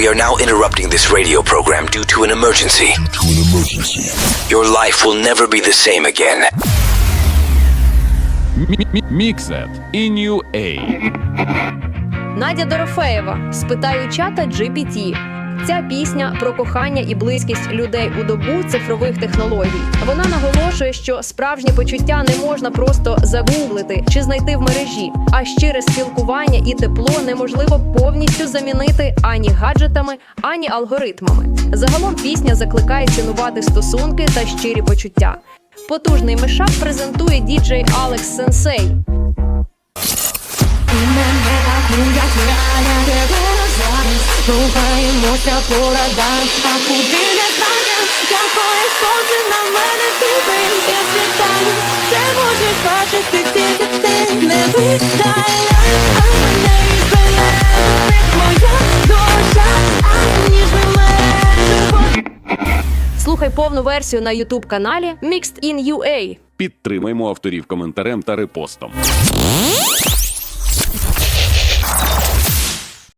We are now interrupting this radio program due to an emergency. to an emergency. Your life will never be the same again. Міксет і New A. Надя Дорофеєва спитаю чата GPT. Ця пісня про кохання і близькість людей у добу цифрових технологій. Вона наголошує, що справжні почуття не можна просто загуглити чи знайти в мережі, а щире спілкування і тепло неможливо повністю замінити ані гаджетами, ані алгоритмами. Загалом пісня закликає цінувати стосунки та щирі почуття. Потужний мешап презентує діджей Алекс Сенсей. Рухаємося по радам, а куди не знаєм, якої сонце на мене кипить, я світаю, це можеш бачити тільки ти, не видай, а мене відбере, моя душа, а ніж. Слухай повну версію на Ютуб каналі Mixed in UA. Підтримаймо авторів коментарем та репостом.